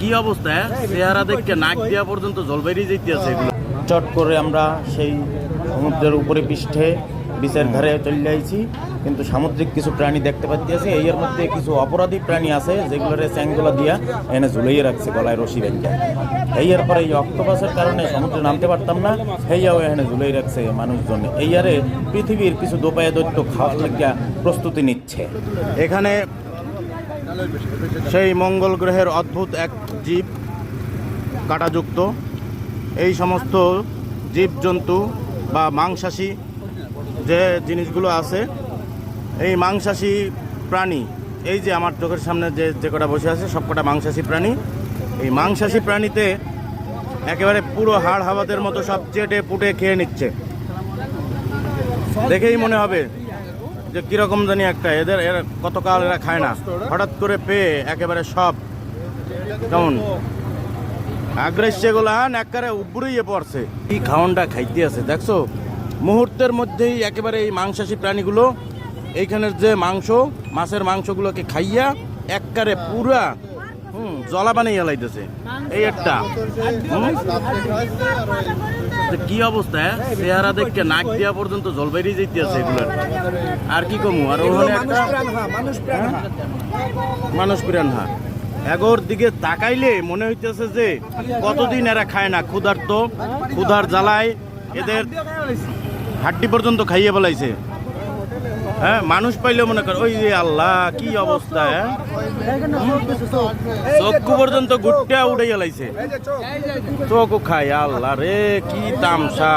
কি অবস্থা হ্যাঁ? চেহারা দেখে নাক দিয়া পর্যন্ত জল বেরিয়ে যেতে আছে এগুলো। চট করে আমরা সেই সমুদ্রের উপরে পৃষ্ঠে বিচের ধারে চলে আইছি কিন্তু সামুদ্রিক কিছু প্রাণী দেখতে পাচ্ছি আছে এর মধ্যে কিছু অপরাধী প্রাণী আছে যেগুলোর চ্যাংগুলো দিয়া এনে ঝুলিয়ে রাখছে গলায় রশি বেঁধে। এই এর পরে এই অক্টোপাসের কারণে সমুদ্রে নামতে পারতাম না হেয়াও এখানে ঝুলিয়ে রাখছে মানুষজন। এই আরে পৃথিবীর কিছু দোপায় দৈত্য খাওয়ার লাগিয়া প্রস্তুতি নিচ্ছে। এখানে সেই মঙ্গল গ্রহের অদ্ভুত এক জীব কাঁটাযুক্ত। এই সমস্ত জীবজন্তু বা মাংসাশী যে জিনিসগুলো আছে, এই মাংসাশী প্রাণী, এই যে আমার চোখের সামনে যে যে কটা বসে আছে, সব কটা মাংসাশী প্রাণী, এই মাংসাশী প্রাণীতে একেবারে পুরো হাড় হাওয়াদের মতো সব চেটে পুটে খেয়ে নিচ্ছে। দেখেই মনে হবে যে কীরকম জানি একটা এদের এরা কতকাল এরা খায় না। হঠাৎ করে পেয়ে একেবারে সব কেমন? আগ্রেসগুলো আন একেবারে উপরেই পড়ছে। কি খাওয়ানটা খাইতে আছে দেখছ? মুহূর্তের মধ্যেই একেবারে এই মাংসাশী প্রাণীগুলো এইখানের যে মাংস মাছের মাংসগুলোকে খাইয়া একবারে পুরা হুম জলা বানিয়ে এই একটা। হুম? কি অবস্থা হ্যাঁ? চেহারা দেখে নাক দিয়া পর্যন্ত জল বেরিয়ে যেতে আছে আর কি কমু আর ওখানে? মানুষ প্রাণ হা এগোর দিকে তাকাইলে মনে হইতেছে যে কতদিন এরা খায় না ক্ষুধার্ত ক্ষুধার জ্বালায় এদের হাড্ডি পর্যন্ত খাইয়ে ফেলাইছে হ্যাঁ মানুষ পাইলে মনে কর, ওই আল্লাহ, কি অবস্থা হ্যাঁ? চক্ষু পর্যন্ত গুটটা উঠে গেলাইছে। চোখ খাই আল্লাহ রে, কি তামসা।